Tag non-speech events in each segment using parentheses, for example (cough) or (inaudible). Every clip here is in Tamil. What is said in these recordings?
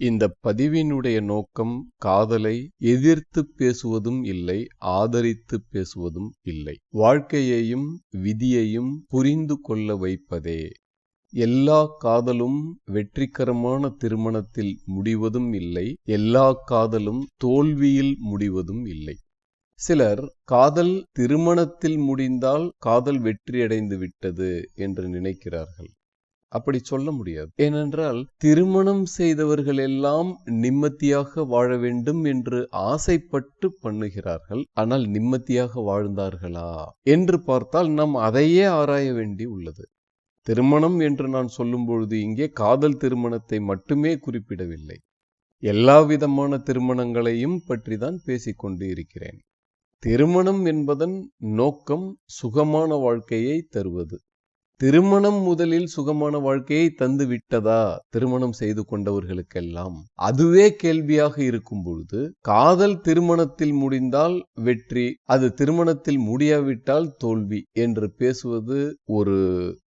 இந்த பதிவினுடைய நோக்கம் காதலை எதிர்த்து பேசுவதும் இல்லை ஆதரித்து பேசுவதும் இல்லை. வாழ்க்கையையும் விதியையும் புரிந்து கொள்ள வைப்பதே. எல்லா காதலும் வெற்றிகரமான திருமணத்தில் முடிவதும் இல்லை எல்லா காதலும் தோல்வியில் முடிவதும் இல்லை. சிலர் காதல் திருமணத்தில் முடிந்தால் காதல் வெற்றியடைந்து விட்டது என்று நினைக்கிறார்கள். அப்படி சொல்ல முடியாது. ஏனென்றால் திருமணம் செய்தவர்கள் எல்லாம் நிம்மதியாக வாழ வேண்டும் என்று ஆசைப்பட்டு பண்ணுகிறார்கள். ஆனால் நிம்மதியாக வாழ்ந்தார்களா? என்று பார்த்தால் நாம் அதையே ஆராய வேண்டி உள்ளது. திருமணம் என்று நான் சொல்லும்பொழுது இங்கே காதல் திருமணத்தை மட்டுமே குறிப்பிடவில்லை. எல்லா விதமான திருமணங்களையும் பற்றி தான் பேசிக்கொண்டு இருக்கிறேன். திருமணம் என்பதன் நோக்கம் சுகமான வாழ்க்கையை தருவது. திருமணம் முதலில் சுகமான வாழ்க்கையை தந்து விட்டதா? திருமணம் செய்து கொண்டவர்களுக்கெல்லாம்? அதுவே கேள்வியாக இருக்கும் பொழுது காதல் திருமணத்தில் முடிந்தால் வெற்றி அது திருமணத்தில் முடியாவிட்டால் தோல்வி என்று பேசுவது ஒரு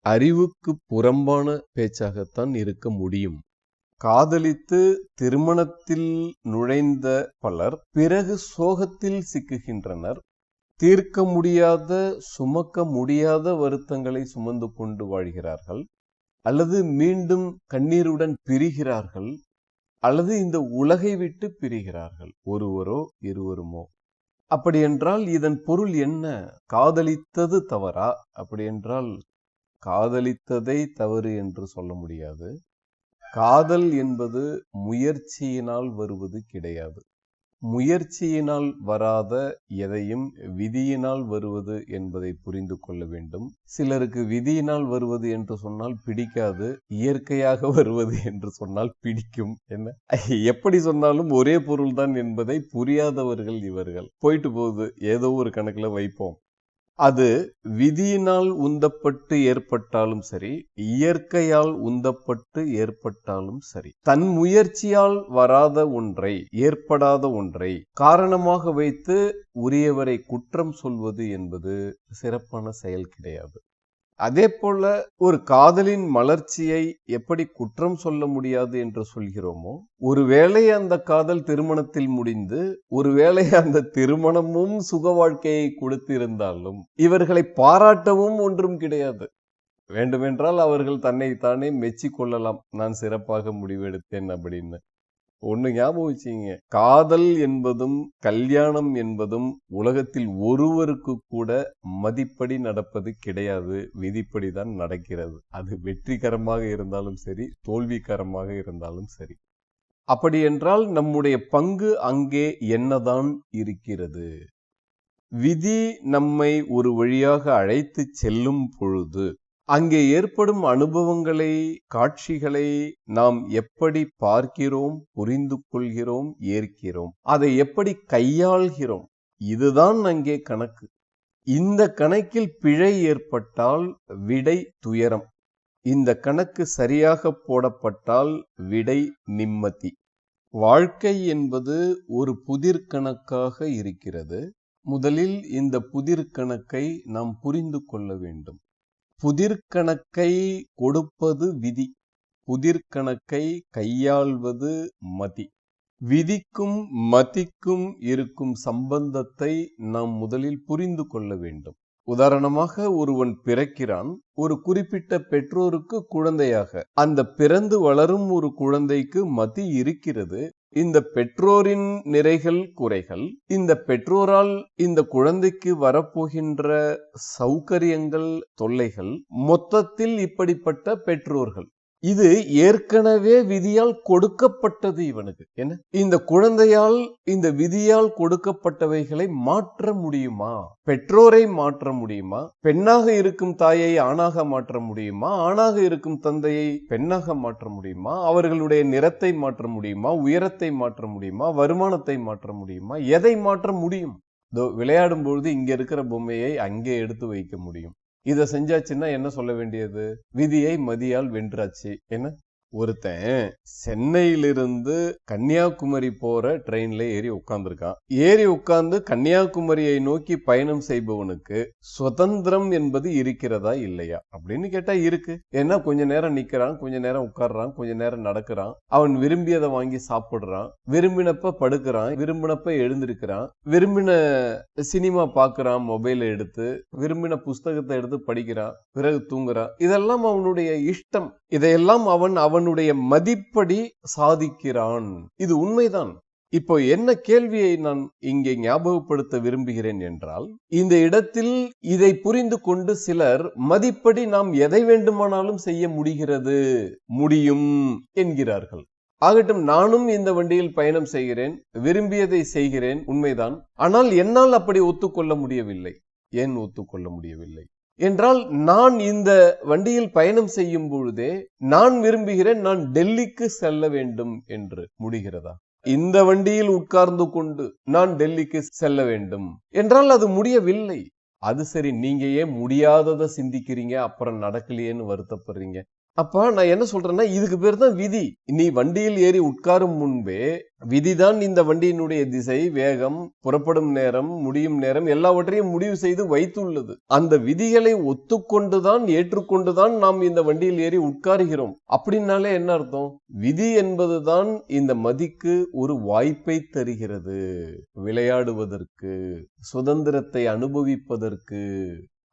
அறிவுக்கு புறம்பான பேச்சாகத்தான் இருக்க முடியும். காதலித்து திருமணத்தில் நுழைந்த பலர் பிறகு சோகத்தில் சிக்குகின்றனர். தீர்க்க முடியாத சுமக்க முடியாத வருத்தங்களை சுமந்து கொண்டு வாழ்கிறார்கள். அல்லது மீண்டும் கண்ணீருடன் பிரிகிறார்கள். அல்லது இந்த உலகை விட்டு பிரிகிறார்கள். ஒருவரோ இருவருமோ. அப்படி என்றால் இதன் பொருள் என்ன? காதலித்தது தவறா? அப்படி என்றால் காதலித்ததை தவறு என்று சொல்ல முடியாது. காதல் என்பது முயற்சியினால் வருவது கிடையாது. முயற்சியினால் வராத எதையும் விதியினால் வருவது என்பதை புரிந்து கொள்ள வேண்டும். சிலருக்கு விதியினால் வருவது என்று சொன்னால் பிடிக்காது இயற்கையாக வருவது என்று சொன்னால் பிடிக்கும். என்ன? எப்படி சொன்னாலும் ஒரே பொருள்தான் என்பதை புரியாதவர்கள் இவர்கள். போயிட்டு போகுது ஏதோ ஒரு கணக்குல வைப்போம். அது விதியினால் உந்தப்பட்டு ஏற்பட்டாலும் சரி இயற்கையால் உந்தப்பட்டு ஏற்பட்டாலும் சரி தன் முயற்சியால் வராத ஒன்றை ஏற்படாத ஒன்றை காரணமாக வைத்து உரியவரை குற்றம் சொல்வது என்பது சிறப்பான செயல் கிடையாது. அதே போல ஒரு காதலின் மலர்ச்சியை எப்படி குற்றம் சொல்ல முடியாது என்று சொல்கிறோமோ ஒருவேளை அந்த காதல் திருமணத்தில் முடிந்து ஒருவேளை அந்த திருமணமும் சுக வாழ்க்கையை கொடுத்திருந்தாலும் இவர்களை பாராட்டவும் ஒன்றும் கிடையாது. வேண்டுமென்றால் அவர்கள் தன்னை தானே நான் சிறப்பாக முடிவெடுத்தேன் அப்படின்னு. ஒண்ணு ஞாபகம் வச்சுங்க காதல் என்பதும் கல்யாணம் என்பதும் உலகத்தில் ஒருவருக்கு கூட மதிப்படி நடப்பது கிடையாது. விதிப்படி தான் நடக்கிறது. அது வெற்றிகரமாக இருந்தாலும் சரி தோல்விகரமாக இருந்தாலும் சரி. அப்படி என்றால் நம்முடைய பங்கு அங்கே என்னதான் இருக்கிறது? விதி நம்மை ஒரு வழியாக அழைத்து செல்லும் பொழுது அங்கே ஏற்படும் அனுபவங்களை காட்சிகளை நாம் எப்படி பார்க்கிறோம் புரிந்து கொள்கிறோம் ஏற்கிறோம் அதை எப்படி கையாள்கிறோம் இதுதான் அங்கே கணக்கு. இந்த கணக்கில் பிழை ஏற்பட்டால் விடை துயரம். இந்த கணக்கு சரியாக போடப்பட்டால் விடை நிம்மதி. வாழ்க்கை என்பது ஒரு புதிர் கணக்காக இருக்கிறது. முதலில் இந்த புதிர் கணக்கை நாம் புரிந்து கொள்ள வேண்டும். புதிர்கணக்கை கொடுப்பது விதி. புதிர்கணக்கை கையாள்வது மதி. விதிக்கும் மதிக்கும் இருக்கும் சம்பந்தத்தை நாம் முதலில் புரிந்து கொள்ள வேண்டும். உதாரணமாக ஒருவன் பிறக்கிறான். ஒரு குறிப்பிட்ட பெற்றோருக்கு குழந்தையாக. அந்த பிறந்து வளரும் ஒரு குழந்தைக்கு மதி இருக்கிறது. இந்த பெற்றோரின் நிறைகள் குறைகள் இந்த பெற்றோரால் இந்த குழந்தைக்கு வரப்போகின்ற சௌகரியங்கள் தொல்லைகள் மொத்தத்தில் இப்படிப்பட்ட பெற்றோர்கள். இது ஏற்கனவே விதியால் கொடுக்கப்பட்டது இவனுக்கு. என்ன? இந்த குழந்தையால் இந்த விதியால் கொடுக்கப்பட்டவைகளை மாற்ற முடியுமா? பெற்றோரை மாற்ற முடியுமா? பெண்ணாக இருக்கும் தாயை ஆணாக மாற்ற முடியுமா? ஆணாக இருக்கும் தந்தையை பெண்ணாக மாற்ற முடியுமா? அவர்களுடைய நிறத்தை மாற்ற முடியுமா? உயரத்தை மாற்ற முடியுமா? வருமானத்தை மாற்ற முடியுமா? எதை மாற்ற முடியும்? விளையாடும் பொழுது இங்க இருக்கிற பொம்மையை அங்கே எடுத்து வைக்க முடியும். இதை செஞ்சாச்சுன்னா என்ன சொல்ல வேண்டியது? விதியை மதியால் வென்றாச்சு. என்ன? ஒருத்தன் சென்னையிலிருந்து கன்னியாகுமரி போற ட்ரெயின்ல ஏறி உட்கார்ந்துருக்கான் ஏறி உட்கார்ந்து கன்னியாகுமரியை நோக்கி பயணம் செய்பவனுக்கு சுதந்திரம் என்பது இருக்கிறதா இல்லையா? அப்படின்னு கேட்டா இருக்கு. ஏன்னா கொஞ்ச நேரம் நிக்கிறான் கொஞ்ச நேரம் உட்கார்றான் கொஞ்ச நேரம் நடக்கிறான். அவன் விரும்பியதை வாங்கி சாப்பிடுறான். விரும்பினப்ப படுக்கிறான் விரும்பினப்ப எழுந்திருக்கிறான். விரும்பின சினிமா பாக்குறான் மொபைலை எடுத்து. விரும்பின புஸ்தகத்தை எடுத்து படிக்கிறான் பிறகு தூங்குறான். இதெல்லாம் அவனுடைய இஷ்டம். இதையெல்லாம் அவன் அவன் அவனுடைய மதிப்படி சாதிக்கிறான். இது உண்மைதான். இப்போ என்ன கேள்வியை நான் இங்கே ஞாபகப்படுத்த விரும்புகிறேன் என்றால் இந்த இடத்தில் இதை புரிந்து கொண்டு சிலர் மதிப்படி நாம் எதை வேண்டுமானாலும் செய்ய முடிகிறது முடியும் என்கிறார்கள். ஆகட்டும் நானும் இந்த வண்டியில் பயணம் செய்கிறேன் விரும்பியதை செய்கிறேன் உண்மைதான். ஆனால் என்னால் அப்படி ஒத்துக்கொள்ள முடியவில்லை. ஏன் ஒத்துக்கொள்ள முடியவில்லை? என்றால் நான் இந்த வண்டியில் பயணம் செய்யும் பொழுதே நான் விரும்புகிறேன் நான் டெல்லிக்கு செல்ல வேண்டும் என்று முடிகிறதா? இந்த வண்டியில் உட்கார்ந்து கொண்டு நான் டெல்லிக்கு செல்ல வேண்டும் என்றால் அது முடியவில்லை. அது சரி நீங்க ஏன் முடியாததை சிந்திக்கிறீங்க அப்புறம் நடக்கலையேன்னு வருத்தப்படுறீங்க. அப்ப நான் என்ன சொல்றேன்னா இதுக்கு பேர் தான் விதி. நீ வண்டியில் ஏறி உட்காரும் முன்பே விதிதான் இந்த வண்டியினுடைய திசை வேகம் புறப்படும் நேரம் முடியும் நேரம் எல்லாவற்றையும் முடிவு செய்து வைத்துள்ளது. அந்த விதிகளை ஒத்துக்கொண்டுதான் ஏற்றுக்கொண்டுதான் நாம் இந்த வண்டியில் ஏறி உட்காருகிறோம். அப்படின்னாலே என்ன அர்த்தம்? விதி என்பதுதான் இந்த மதிக்கு ஒரு வாய்ப்பை தருகிறது. விளையாடுவதற்கு சுதந்திரத்தை அனுபவிப்பதற்கு.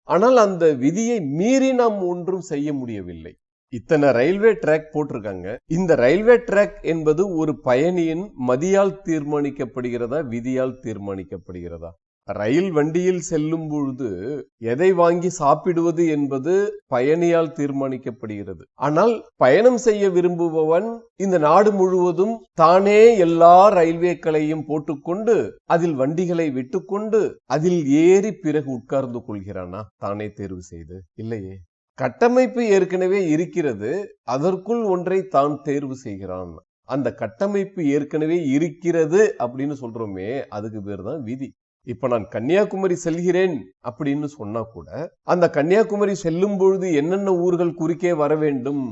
ஆனால் அந்த விதியை மீறி நாம் ஒன்றும் செய்ய முடியவில்லை. இத்தனை ரயில்வே ட்ராக் போட்டிருக்காங்க. இந்த ரயில்வே ட்ராக் என்பது ஒரு பயணியின் மதியால் தீர்மானிக்கப்படுகிறதா விதியால் தீர்மானிக்கப்படுகிறதா? ரயில் வண்டியில் செல்லும் பொழுது எதை வாங்கி சாப்பிடுவது என்பது பயணியால் தீர்மானிக்கப்படுகிறது. ஆனால் பயணம் செய்ய விரும்புபவன் இந்த நாடு முழுவதும் தானே எல்லா ரயில்வேக்களையும் போட்டுக்கொண்டு அதில் வண்டிகளை விட்டுக்கொண்டு அதில் ஏறி பிறகு உட்கார்ந்து கொள்கிறானா? தானே தேர்வு செய்து. இல்லையே. கட்டமைப்பு ஏற்கனவே இருக்கிறது அதற்குள் ஒன்றை தான் தேர்வு செய்கிறான். அந்த கட்டமைப்பு ஏற்கனவே இருக்கிறது அப்படின்னு சொல்றோமே அதுக்கு பேர் தான் விதி. இப்ப நான் கன்னியாகுமரி செல்கிறேன் அப்படின்னு சொன்னா கூட அந்த கன்னியாகுமரி செல்லும் பொழுது என்னென்ன ஊர்கள் குறுக்கே வர வேண்டும்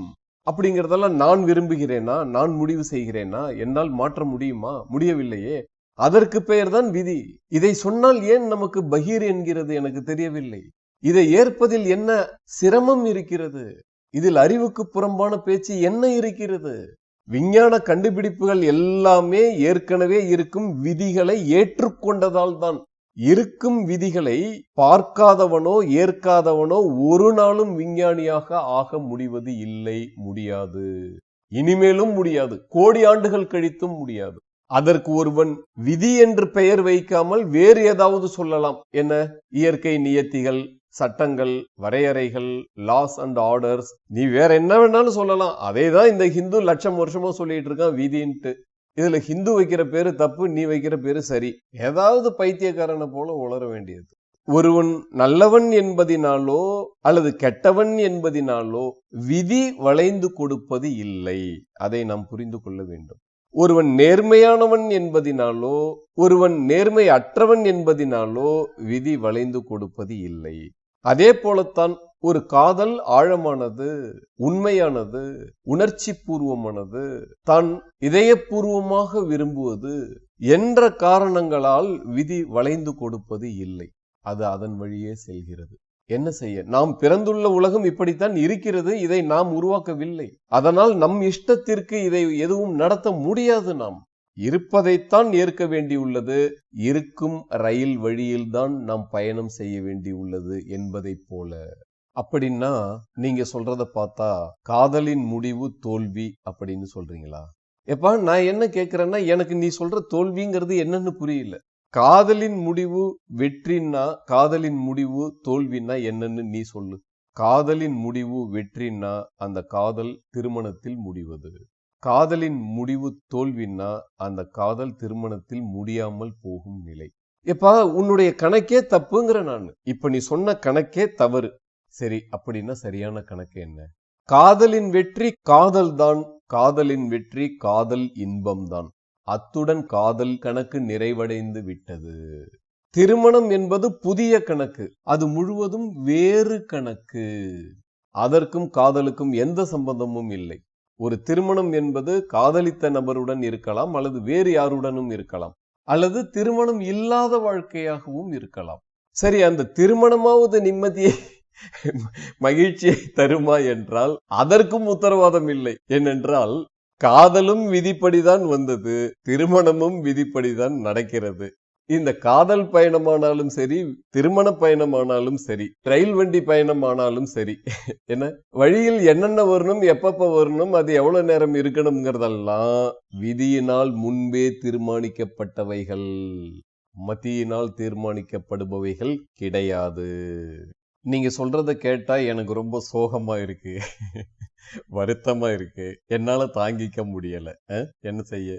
அப்படிங்கறதெல்லாம் நான் விரும்புகிறேனா நான் முடிவு செய்கிறேனா என்னால் மாற்ற முடியுமா முடியவில்லையே அதற்கு பெயர் தான் விதி. இதை சொன்னால் ஏன் நமக்கு பகீர் என்கிறது எனக்கு தெரியவில்லை. இதை ஏற்பதில் என்ன சிரமம் இருக்கிறது? இதில் அறிவுக்கு புறம்பான பேச்சு என்ன இருக்கிறது? விஞ்ஞான கண்டுபிடிப்புகள் எல்லாமே ஏற்கனவே இருக்கும் விதிகளை ஏற்றுக்கொண்டதால் தான் இருக்கும் விதிகளை பார்க்காதவனோ ஏற்காதவனோ ஒரு நாளும் விஞ்ஞானியாக ஆக முடிவது இல்லை முடியாது. இனிமேலும் முடியாது. கோடி ஆண்டுகள் கழித்தும் முடியாது. அதற்கு ஒருவன் விதி என்று பெயர் வைக்காமல் வேறு ஏதாவது சொல்லலாம். என்ன? இயற்கை நியத்திகள் சட்டங்கள் வரையறைகள் லாஸ் அண்ட் ஆர்டர்ஸ் நீ வேற என்ன வேணாலும் சொல்லலாம். அதே தான் இந்த ஹிந்து லட்சம் வருஷமா சொல்லிட்டு இருக்கான் வீதின்ட்டு. இதுல ஹிந்து வைக்கிற பேரு தப்பு நீ வைக்கிற பேரு சரி. ஏதாவது பைத்தியக்காரனை போல உளர வேண்டியது. ஒருவன் நல்லவன் என்பதினாலோ அல்லது கெட்டவன் என்பதினாலோ விதி வளைந்து கொடுப்பது இல்லை. அதை நாம் புரிந்து கொள்ள வேண்டும். ஒருவன் நேர்மையானவன் என்பதினாலோ ஒருவன் நேர்மை அற்றவன் என்பதினாலோ விதி வளைந்து கொடுப்பது இல்லை. அதே போலத்தான் ஒரு காதல் ஆழமானது உண்மையானது உணர்ச்சி பூர்வமானது தான் இதயபூர்வமாக விரும்புவது என்ற காரணங்களால் விதி வளைந்து கொடுப்பது இல்லை. அது அதன் வழியே செல்கிறது. என்ன செய்ய? நாம் பிறந்துள்ள உலகம் இப்படித்தான் இருக்கிறது இதை நாம் உருவாக்கவில்லை. அதனால் நம் இஷ்டத்திற்கு இதை எதுவும் நடத்த முடியாது நாம். இருப்பதைத்தான் ஏற்க வேண்டியுள்ளது இருக்கும் ரயில் வழியில்தான் நாம் பயணம் செய்ய வேண்டியுள்ளது என்பதைப் போல. அப்படின்னா நீங்க சொல்றத பார்த்தா காதலின் முடிவு தோல்வி அப்படின்னு சொல்றீங்களா? எப்பா நான் என்ன கேக்குறேன்னா எனக்கு நீ சொல்ற தோல்விங்கிறது என்னன்னு புரியல. காதலின் முடிவு வெற்றின்னா காதலின் முடிவு தோல்வின்னா என்னன்னு நீ சொல்லு. காதலின் முடிவு வெற்றின்னா அந்த காதல் திருமணத்தில் முடிவது. காதலின் முடிவு தோல்வின்னா அந்த காதல் திருமணத்தில் முடியாமல் போகும் நிலை. எப்பா உன்னுடைய கணக்கே தப்புங்கிற நான். இப்ப நீ சொன்ன கணக்கே தவறு. சரி அப்படின்னா சரியான கணக்கு என்ன? காதலின் வெற்றி காதல் தான் காதலின் வெற்றி காதல் இன்பம் தான் அத்துடன் காதல் கணக்கு நிறைவடைந்து விட்டது. திருமணம் என்பது புதிய கணக்கு. அது முழுவதும் வேறு கணக்கு. அதற்கும் காதலுக்கும் எந்த சம்பந்தமும் இல்லை. ஒரு திருமணம் என்பது காதலித்த நபருடன் இருக்கலாம் அல்லது வேறு யாருடனும் இருக்கலாம். அல்லது திருமணம் இல்லாத வாழ்க்கையாகவும் இருக்கலாம். சரி அந்த திருமணமாவது நிம்மதியை மகிழ்ச்சியை தருமா என்றால் அதற்கும் உத்தரவாதம் இல்லை. ஏனென்றால் காதலும் விதிப்படிதான் வந்தது திருமணமும் விதிப்படிதான் நடக்கிறது. இந்த காதல் பயணமானாலும் சரி திருமண பயணமானாலும் சரி ரயில் வண்டி பயணமானாலும் சரி (laughs) என்ன? வழியில் என்னென்ன வரணும் எப்பப்ப வரணும் அது எவ்வளவு நேரம் இருக்கணுங்கிறதெல்லாம் விதியினால் முன்பே தீர்மானிக்கப்பட்டவைகள். மத்தியினால் தீர்மானிக்கப்படுபவைகள் கிடையாது. நீங்க சொல்றத கேட்டா எனக்கு ரொம்ப சோகமா இருக்கு. (laughs) வருத்தமா இருக்கு. என்னால தாங்கிக்க முடியல. என்ன செய்ய?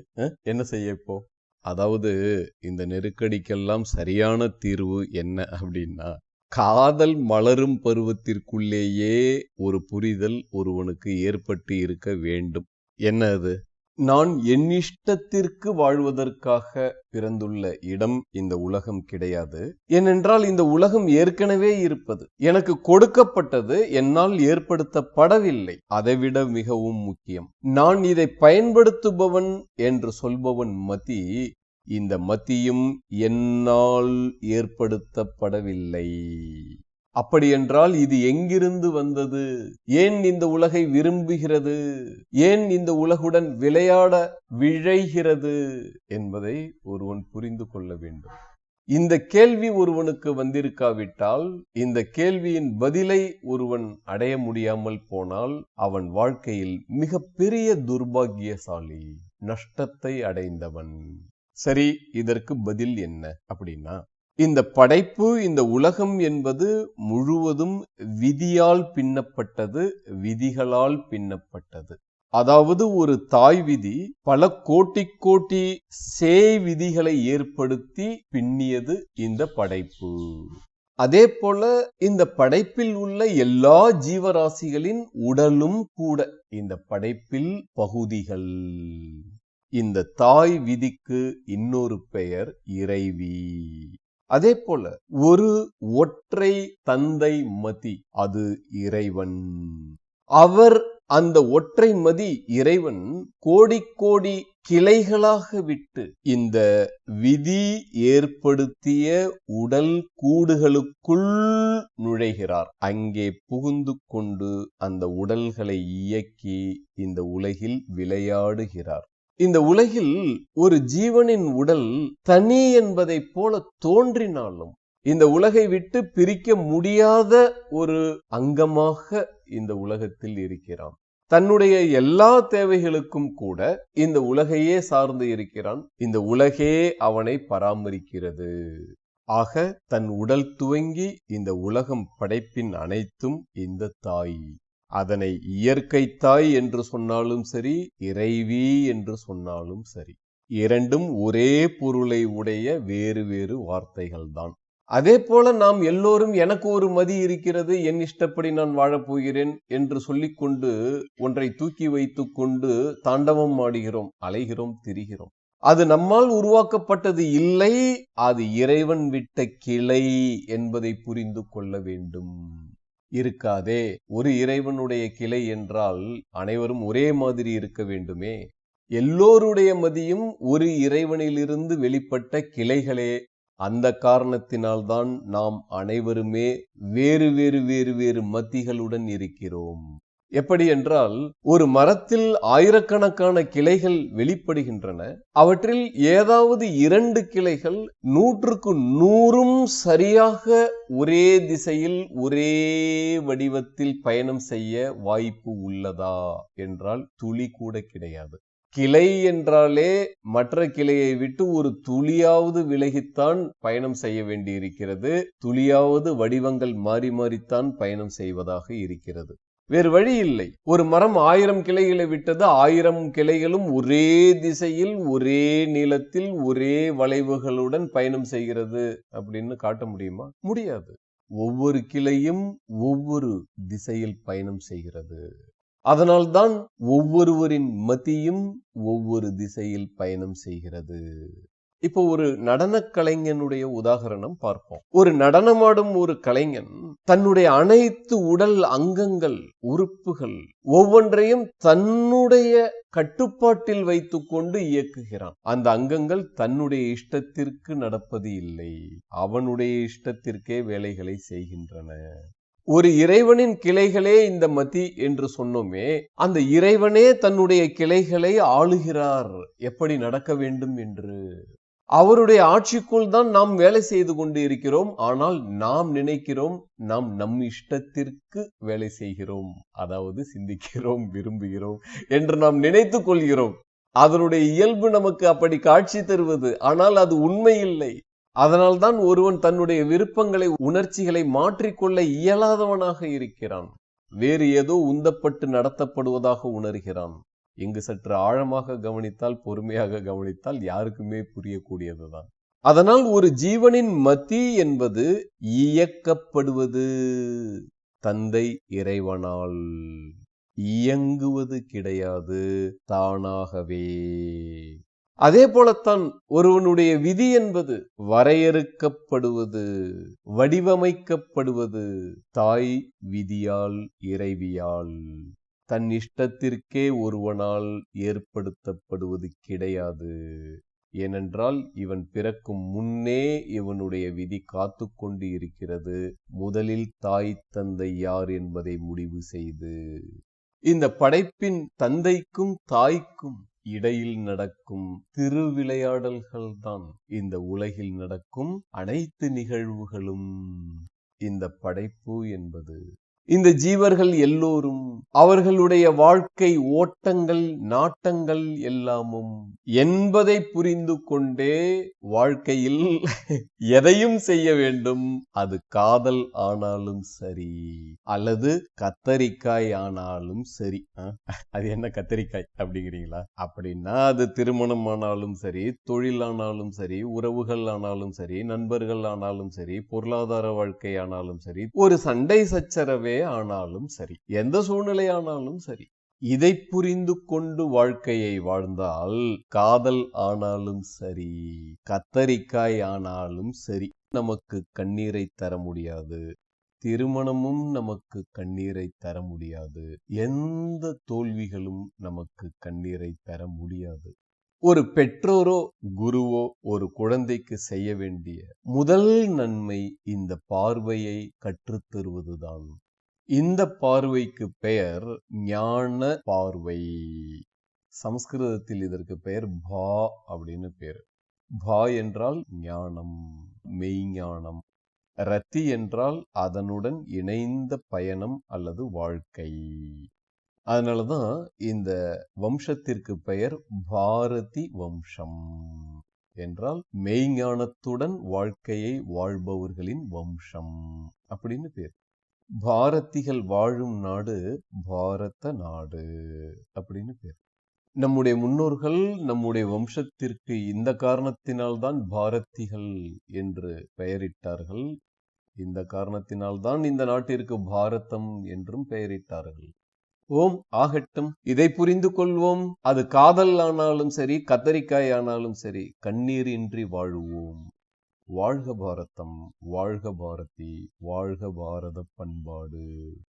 என்ன செய்ய இப்போ? அதாவது இந்த நெருக்கடிக்கெல்லாம் சரியான தீர்வு என்ன அப்படின்னா காதல் மலரும் பருவத்திற்குள்ளேயே ஒரு புரிதல் ஒருவனுக்கு ஏற்பட்டு இருக்க வேண்டும். என்ன அது? நான் என் இஷ்டத்திற்கு வாழ்வதற்காக பிறந்துள்ள இடம் இந்த உலகம் கிடையாது. ஏனென்றால் இந்த உலகம் ஏற்கனவே இருப்பது. எனக்கு கொடுக்கப்பட்டது என்னால் ஏற்படுத்தப்படவில்லை. அதைவிட மிகவும் முக்கியம். நான் இதை பயன்படுத்துபவன் என்று சொல்பவன் மதி இந்த மத்தியும் என்னால் ஏற்படுத்தப்படவில்லை. அப்படியென்றால் இது எங்கிருந்து வந்தது? ஏன் இந்த உலகை விரும்புகிறது? ஏன் இந்த உலகுடன் விளையாட விழைகிறது? என்பதை ஒருவன் புரிந்து கொள்ள வேண்டும். இந்த கேள்வி ஒருவனுக்கு வந்திருக்காவிட்டால் இந்த கேள்வியின் பதிலை ஒருவன் அடைய முடியாமல் போனால் அவன் வாழ்க்கையில் மிக பெரிய துர்பாகியசாலி நஷ்டத்தை அடைந்தவன். சரி இதற்கு பதில் என்ன அப்படின்னா இந்த படைப்பு இந்த உலகம் என்பது முழுவதும் விதியால் பின்னப்பட்டது விதிகளால் பின்னப்பட்டது. அதாவது ஒரு தாய் விதி பல கோட்டி கோட்டி சே விதிகளை ஏற்படுத்தி பின்னியது இந்த படைப்பு. அதே போல இந்த படைப்பில் உள்ள எல்லா ஜீவராசிகளின் உடலும் கூட இந்த படைப்பில் பகுதிகள். இந்த தாய் விதிக்கு இன்னொரு பெயர் இறைவி. அதே போல ஒரு ஒற்றை தந்தை மதி அது இறைவன். அவர் அந்த ஒற்றை மதி இறைவன் கோடி கோடி கிளைகளாக விட்டு இந்த விதி ஏற்படுத்திய உடல் கூடுகளுக்குள் நுழைகிறார். அங்கே புகுந்து கொண்டு அந்த உடல்களை இயக்கி இந்த உலகில் விளையாடுகிறார். இந்த உலகில் ஒரு ஜீவனின் உடல் தனி என்பதைப் போல தோன்றினாலும் இந்த உலகை விட்டு பிரிக்க முடியாத ஒரு அங்கமாக இந்த உலகத்தில் இருக்கிறான். தன்னுடைய எல்லா தேவைகளுக்கும் கூட இந்த உலகையே சார்ந்து இருக்கிறான். இந்த உலகே அவனை பராமரிக்கிறது. ஆக தன் உடல் துவங்கி இந்த உலகம் படைப்பின் அனைத்தும் இந்த தாய். அதனை இயற்கை தாய் என்று சொன்னாலும் சரி இறைவி என்று சொன்னாலும் சரி. இரண்டும் ஒரே பொருளை உடைய வேறு வேறு வார்த்தைகள்தான். அதே போல நாம் எல்லோரும் எனக்கு ஒரு மதி இருக்கிறது என் இஷ்டப்படி நான் வாழப்போகிறேன் என்று சொல்லிக்கொண்டு ஒன்றை தூக்கி வைத்துக் கொண்டு தாண்டவம் ஆடுகிறோம் அலைகிறோம் திரிகிறோம். அது நம்மால் உருவாக்கப்பட்டது இல்லை அது இறைவன் விட்ட கிளை என்பதை புரிந்து கொள்ள வேண்டும். இருக்காதே. ஒரு இறைவனுடைய கிளை என்றால் அனைவரும் ஒரே மாதிரி இருக்க வேண்டுமே. எல்லோருடைய மதியும் ஒரு இறைவனிலிருந்து வெளிப்பட்ட கிளைகளே. அந்த காரணத்தினால்தான் நாம் அனைவருமே வேறு வேறு வேறு வேறு மத்திகளுடன் இருக்கிறோம். எப்படி என்றால் ஒரு மரத்தில் ஆயிரக்கணக்கான கிளைகள் வெளிப்படுகின்றன. அவற்றில் ஏதாவது இரண்டு கிளைகள் நூற்றுக்கு நூறும் சரியாக ஒரே திசையில் ஒரே வடிவத்தில் பயணம் செய்ய வாய்ப்பு உள்ளதா? என்றால் துளி கூட கிடையாது. கிளை என்றாலே மற்ற கிளையை விட்டு ஒரு துளியாவது விலகித்தான் பயணம் செய்ய வேண்டியிருக்கிறது. துளியாவது வடிவங்கள் மாறி மாறித்தான் பயணம் செய்வதாக இருக்கிறது. வேறு வழி இல்லை. ஒரு மரம் ஆயிரம் கிளைகளை விட்டது ஆயிரம் கிளைகளும் ஒரே திசையில் ஒரே நீளத்தில் ஒரே வளைவுகளுடன் பயணம் செய்கிறது அப்படின்னு காட்ட முடியுமா? முடியாது. ஒவ்வொரு கிளையும் ஒவ்வொரு திசையில் பயணம் செய்கிறது. அதனால்தான் ஒவ்வொருவரின் மத்தியும் ஒவ்வொரு திசையில் பயணம் செய்கிறது. இப்போ ஒரு நடன கலைஞனுடைய உதாகரணம் பார்ப்போம். ஒரு நடனமாடும் ஒரு கலைஞன் தன்னுடைய அனைத்து உடல் அங்கங்கள் உறுப்புகள் ஒவ்வொன்றையும் தன்னுடைய கட்டுப்பாட்டில் வைத்துக்கொண்டு இயக்குகிறான். அந்த அங்கங்கள் தன்னுடைய இஷ்டத்திற்கு நடப்பது இல்லை. அவனுடைய இஷ்டத்திற்கே வேலைகளை செய்கின்றன. ஒரு இறைவனின் கிளைகளே இந்த மதி என்று சொன்னோமே அந்த இறைவனே தன்னுடைய கிளைகளை ஆளுகிறார். எப்படி நடக்க வேண்டும் என்று? அவருடைய ஆட்சிக்குள் தான் நாம் வேலை செய்து கொண்டு இருக்கிறோம். ஆனால் நாம் நினைக்கிறோம் நாம் நம் இஷ்டத்திற்கு வேலை செய்கிறோம். அதாவது சிந்திக்கிறோம் விரும்புகிறோம் என்று நாம் நினைத்து கொள்கிறோம். அதனுடைய இயல்பு நமக்கு அப்படி காட்சி தருவது. ஆனால் அது உண்மை இல்லை. அதனால்தான் ஒருவன் தன்னுடைய விருப்பங்களை உணர்ச்சிகளை மாற்றிக்கொள்ள இயலாதவனாக இருக்கிறான். வேறு ஏதோ உந்தப்பட்டு நடத்தப்படுவதாக உணர்கிறான். இங்கு சற்று ஆழமாக கவனித்தால் பொறுமையாக கவனித்தால் யாருக்குமே புரியக்கூடியதுதான். அதனால் ஒரு ஜீவனின் மதி என்பது இயக்கப்படுவது. தந்தை இறைவனால் இயங்குவது கிடையாது தானாகவே. அதே போலத்தான் ஒருவனுடைய விதி என்பது வரையறுக்கப்படுவது வடிவமைக்கப்படுவது தாய் விதியால் இறைவியால். தன் இஷ்டத்திற்கே ஒருவனால் ஏற்படுத்தப்படுவது கிடையாது. ஏனென்றால் இவன் பிறக்கும் முன்னே இவனுடைய விதி காத்து கொண்டு இருக்கிறது. முதலில் தாய் தந்தை யார் என்பதை முடிவு செய்து. இந்த படைப்பின் தந்தைக்கும் தாய்க்கும் இடையில் நடக்கும் திருவிளையாடல்கள் தான் இந்த உலகில் நடக்கும் அனைத்து நிகழ்வுகளும். இந்த படைப்பு என்பது இந்த ஜீவர்கள் எல்லோரும் அவர்களுடைய வாழ்க்கை ஓட்டங்கள் நாட்டங்கள் எல்லாமும் என்பதை புரிந்து கொண்டே வாழ்க்கையில் எதையும் செய்ய வேண்டும். அது காதல் ஆனாலும் சரி அல்லது கத்தரிக்காய் ஆனாலும் சரி. அது என்ன கத்தரிக்காய் அப்படிங்கிறீங்களா? அப்படின்னா அது திருமணம் ஆனாலும் சரி தொழில் ஆனாலும் சரி உறவுகள் ஆனாலும் சரி நண்பர்கள் ஆனாலும் சரி பொருளாதார வாழ்க்கை ஆனாலும் சரி ஒரு சண்டை சச்சரவே ஆனாலும் சரி எந்த சூழ்நிலை ஆனாலும் சரி இதை புரிந்து கொண்டு வாழ்க்கையை வாழ்ந்தால் காதல் ஆனாலும் சரி கத்தரிக்காய் ஆனாலும் சரி நமக்கு கண்ணீரை தர முடியாது. திருமணமும் நமக்கு கண்ணீரை தர முடியாது. எந்த தோல்விகளும் நமக்கு கண்ணீரை தர முடியாது. ஒரு பெற்றோரோ குருவோ ஒரு குழந்தைக்கு செய்ய வேண்டிய முதல் நன்மை இந்த பார்வையை கற்றுத்தருவதுதான். இந்த பார்வைக்கு பெயர் ஞான பார்வை. சமஸ்கிருதத்தில் இதற்கு பெயர் பா அப்படின்னு பேர். பா என்றால் ஞானம் மெய்ஞானம். ரத்தி என்றால் அதனுடன் இணைந்த பயணம் அல்லது வாழ்க்கை. அதனாலதான் இந்த வம்சத்திற்கு பெயர் பாரதி வம்சம் என்றால் மெய்ஞானத்துடன் வாழ்க்கையை வாழ்பவர்களின் வம்சம் அப்படின்னு பேர். பாரதிகள் வாழும் நாடு பாரத நாடு அப்படின்னு பேர். நம்முடைய முன்னோர்கள் நம்முடைய வம்சத்திற்கு இந்த காரணத்தினால்தான் பாரதிகள் என்று பெயரிட்டார்கள். இந்த காரணத்தினால்தான் இந்த நாட்டிற்கு பாரதம் என்றும் பெயரிட்டார்கள். ஓம் ஆகட்டும். இதை புரிந்து கொள்வோம். அது காதல் ஆனாலும் சரி கத்தரிக்காய் ஆனாலும் சரி கண்ணீர் இன்றி வாழுவோம். வாழ்க பாரதம் வாழ்க பாரதி வாழ்க பாரத பண்பாடு.